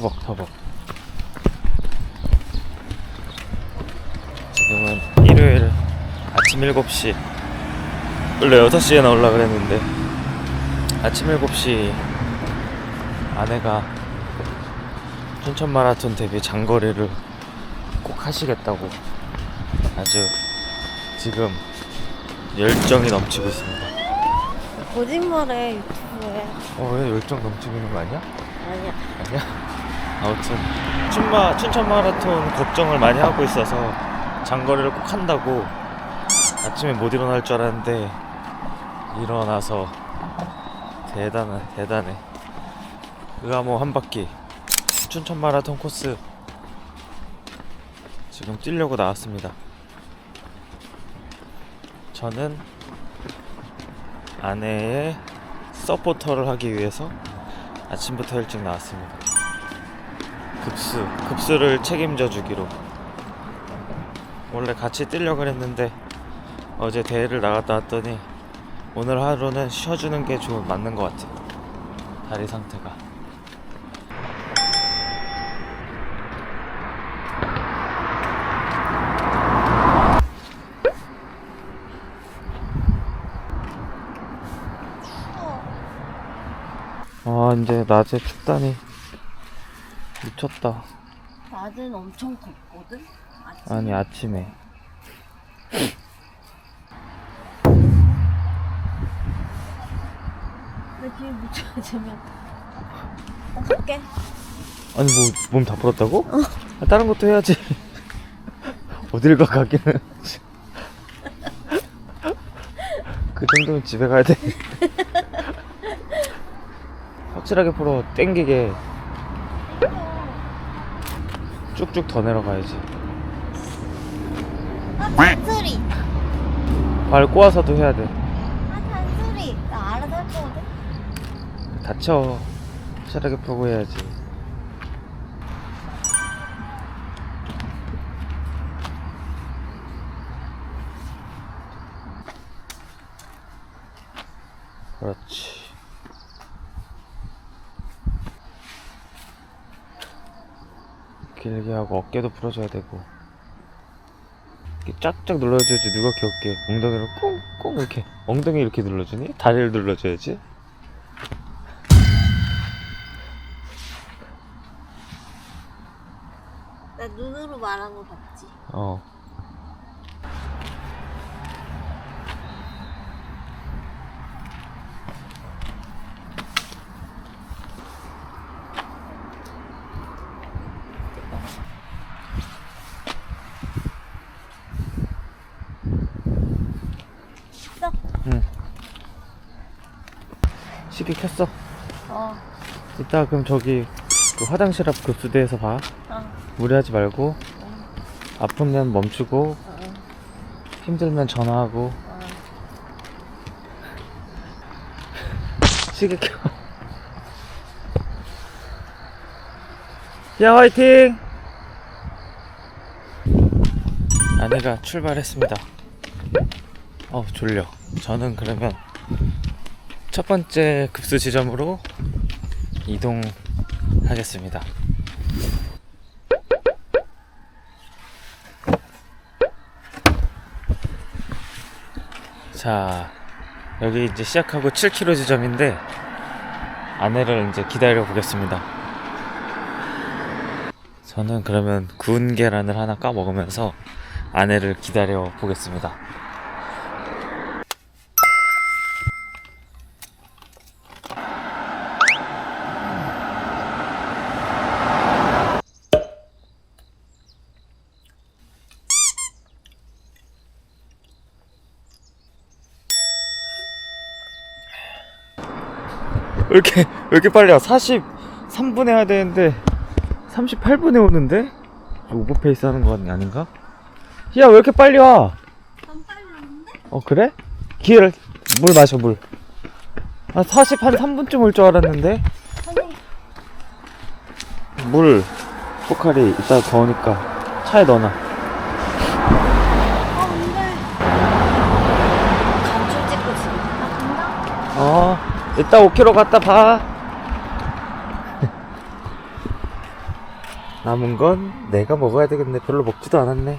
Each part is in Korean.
터벅터벅 지금은 일요일 아침 7시 원래 6시에 나오려고 그랬는데 아침 7시 아내가 춘천 마라톤 데뷔 장거리를 꼭 하시겠다고 아주 지금 열정이 넘치고 있습니다. 거짓말해 유튜브에 어, 왜 열정 넘치고 있는 거 아니야? 아니야 아니야? 아무튼 춘마 춘천 마라톤 걱정을 많이 하고 있어서 장거리를 꼭 한다고 아침에 못 일어날 줄 알았는데 일어나서 대단해 대단해 의아모 한 바퀴 춘천 마라톤 코스 지금 뛰려고 나왔습니다. 저는 아내의 서포터를 하기 위해서 아침부터 일찍 나왔습니다. 급수, 급수를 책임져 주기로. 원래 같이 뛰려고 했는데 어제 대회를 나갔다 왔더니 오늘 하루는 쉬어주는 게좀 맞는 것 같아. 다리 상태가. 아 이제 낮에 춥다니 미쳤다. 낮은 엄청 덥거든? 아침 아니 아침에. 내 뒤에 묻혀지면? 나 갈게. 아니 뭐 몸 다 풀었다고? 아, 다른 것도 해야지. 어딜 가 가기는. 그 정도면 집에 가야 돼. 확실하게 풀어. 땡기게 쭉쭉 더 내려가야지. 아 잔소리. 발 꼬아서도 해야 돼. 아 잔소리. 나 알아서 할 거거든. 다쳐. 확실하게 풀고 해야지. 그렇지 길게 하고 어깨도 풀어줘야 되고 이렇게 쫙쫙 눌러줘야지 누가 귀엽게 엉덩이를 꽁꽁 이렇게 엉덩이 이렇게 눌러주니? 다리를 눌러줘야지 나 눈으로 말한 거 봤지 어. 써? 응. 시계 켰어. 어 이따 그럼 저기 그 화장실 앞 급수대에서 봐. 어. 무리하지 말고. 아프면 멈추고 어. 힘들면 전화하고. 어. 시계 켜. 야 화이팅! 아내가 출발했습니다. 어 졸려. 저는 그러면 첫 번째 급수 지점으로 이동하겠습니다. 자 여기 이제 시작하고 7km 지점인데 아내를 이제 기다려 보겠습니다. 저는 그러면 구운 계란을 하나 까 먹으면서 아내를 기다려 보겠습니다. 왜 이렇게 왜 이렇게 빨리 와? 43분에 해야 되는데 38분에 오는데? 오버 페이스 하는 거 아닌가? 야 왜 이렇게 빨리 와? 안 빨리 오는데? 어 그래? 기회를 물 마셔 물. 아 40, 한 3분쯤 올 줄 알았는데 물 포카리 이따 더우니까 차에 넣어놔. 아 근데 간줄 찍고 지금 아 간다? 어 이따 5km 갔다 봐. 남은 건 내가 먹어야 되겠네. 별로 먹지도 않았네.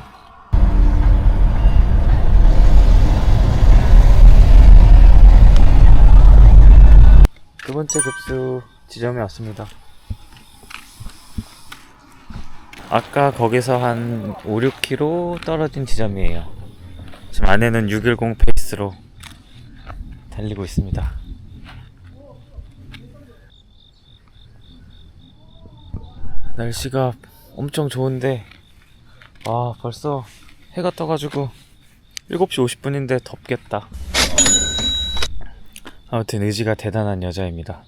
두 번째 급수 지점에 왔습니다. 아까 거기서 한 5, 6km 떨어진 지점이에요. 지금 안에는 610 페이스로 달리고 있습니다. 날씨가 엄청 좋은데 아 벌써 해가 떠가지고 7시 50분인데 덥겠다. 아무튼 의지가 대단한 여자입니다.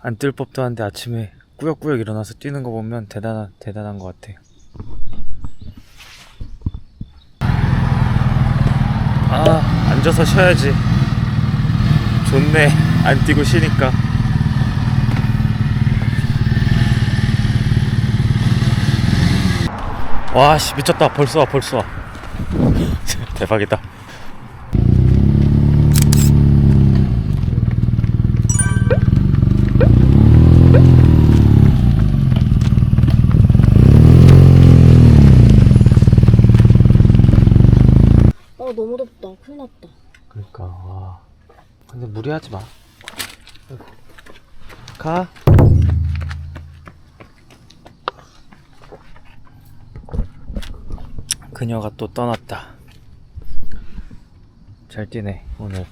안 뜰 법도 한데 아침에 꾸역꾸역 일어나서 뛰는 거 보면 대단한 대단한 것 같아요. 아 앉아서 쉬어야지. 좋네. 안 뛰고 쉬니까 와씨 미쳤다 벌써 와 벌써 와 대박이다 어 너무 덥다. 큰일 났다. 그러니까 와 근데 무리하지 마 가. 그녀가 또 떠났다. 잘 뛰네 오늘.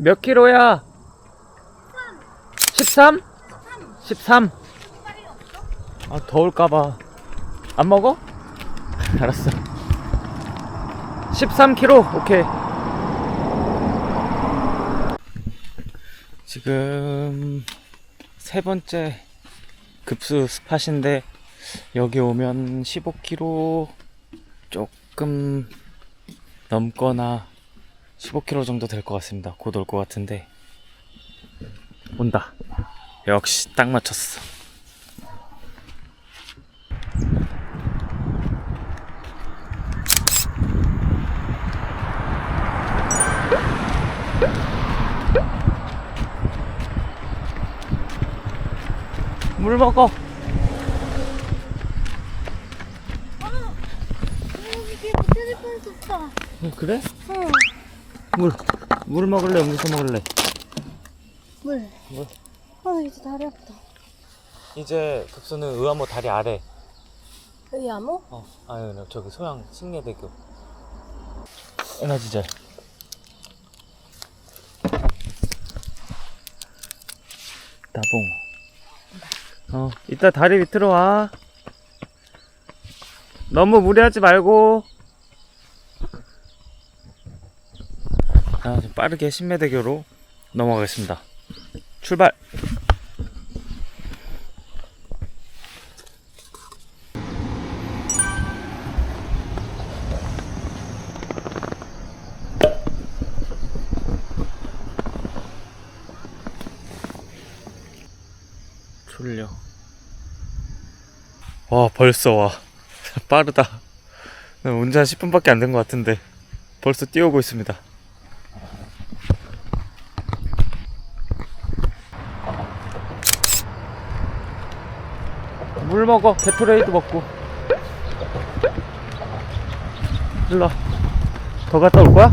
몇 킬로야? 13? 13? 아 더울까봐 안 먹어? 알았어 13kg 오케이 지금 세 번째 급수 스팟인데 여기 오면 15kg 조금 넘거나 15km 정도 될 것 같습니다. 곧 올 것 같은데 온다. 역시 딱 맞췄어. 물 먹어. 어, 이게 못해질 뻔했었어. 어, 그래? 응. 물. 물 먹을래? 음료수 먹을래? 물. 물. 아 이제 다리 아프다. 이제 급수는 의암호 다리 아래. 여기 아무? 어, 아유, 저기 소양 승례대교. 에너지젤. 따봉. 어, 이따 다리 밑으로 와. 너무 무리하지 말고. 아, 좀 빠르게 신매대교로 넘어가겠습니다. 출발! 졸려. 와, 벌써 와. 빠르다. 운전 10분밖에 안 된 것 같은데 벌써 뛰어오고 있습니다. 물 먹어. 게토레이드 먹고. 일로 와. 더 갔다 올 거야?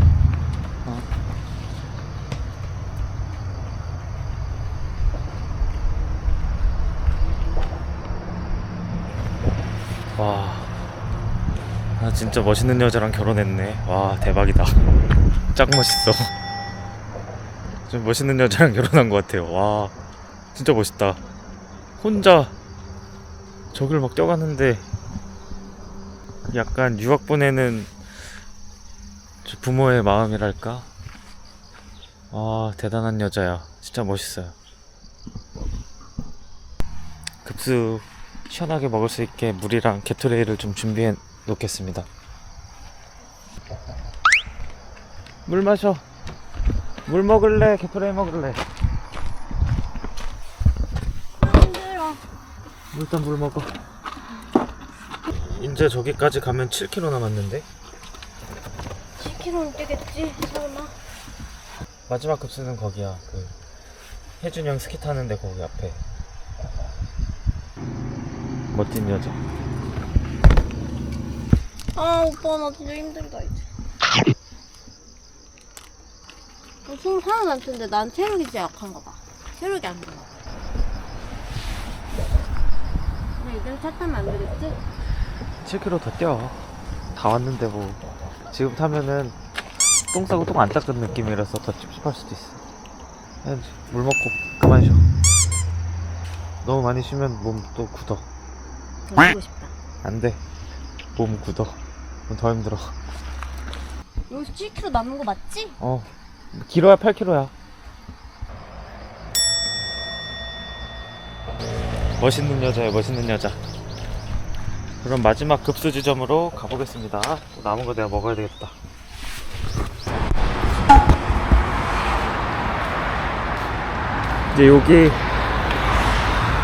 와. 아, 진짜 멋있는 여자랑 결혼했네. 와, 대박이다. 짱 멋있어. 좀 멋있는 여자랑 결혼한 것 같아요. 와, 진짜 멋있다. 혼자 저길 막 뛰어갔는데 약간 유학 보내는 저 부모의 마음이랄까? 와, 대단한 여자야. 진짜 멋있어요. 급수 시원하게 먹을 수 있게 물이랑 게토레이를 좀 준비해 놓겠습니다. 물 마셔. 물 먹을래? 개프레 먹을래? 힘들어. 일단 물 먹어. 이제 저기까지 가면 7km 남았는데 10km는 뛰겠지, 설마. 마지막 급수는 거기야. 그 혜준이 형 스키 타는데 거기 앞에. 멋진 여자. 아, 오빠, 나 진짜 힘들다, 이제. 무슨 사람 같은데 난 체력이 진짜 약한가 봐. 체력이 안좋 이젠 차 타면 안 되겠지? 7km 더 뛰어. 다 왔는데 뭐 지금 타면은 똥 싸고 똥 안 닦은 느낌이라서 더 찝찝할 수도 있어. 해야지. 물 먹고 그만 쉬어. 너무 많이 쉬면 몸 또 굳어. 더 쉬고 싶다. 안 돼. 몸 굳어. 그럼 더 힘들어. 여기서 7km 남은 거 맞지? 어. 길어야 8km야. 멋있는 여자야, 멋있는 여자. 그럼 마지막 급수 지점으로 가보겠습니다. 또 남은 거 내가 먹어야 되겠다. 이제 여기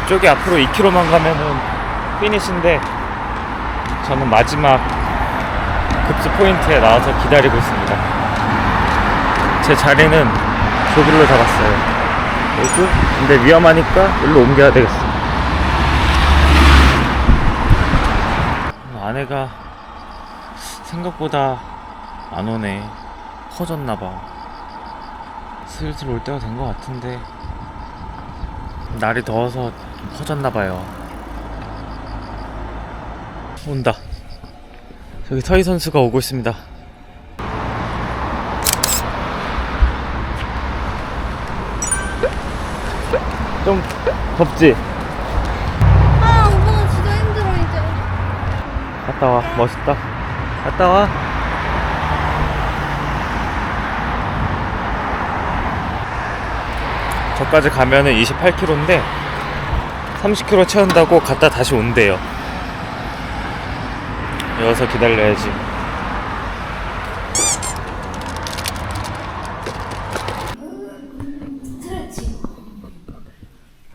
쪽이 앞으로 2km만 가면은 피니시인데 저는 마지막 급수 포인트에 나와서 기다리고 있습니다. 제 자리는 저길로 잡았어요. 여기? 근데 위험하니까 일로 옮겨야 되겠어. 아내가 생각보다 안 오네. 퍼졌나봐. 슬슬 올 때가 된 것 같은데. 날이 더워서 좀 퍼졌나봐요. 온다. 저기 서희 선수가 오고 있습니다. 좀 덥지? 아, 오빠, 나 진짜 힘들어, 이제. 갔다 와. 멋있다. 갔다 와. 저까지 가면은 28km인데 30km 채운다고 갔다 다시 온대요. 여기서 기다려야지.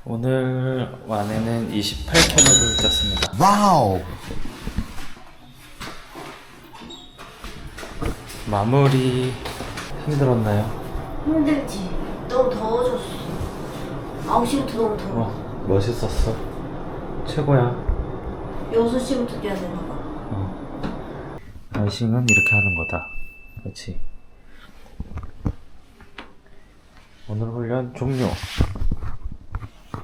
오늘 완에는 28km를 짰습니다. Wow. 마무리 힘들었나요? 힘들지. 너무 더워졌어. 9시부터 너무 더워. 와 멋있었어 최고야 6시부터 뛰어야 되나 봐. 어. 라이싱은 이렇게 하는 거다 그렇지 오늘 훈련 종료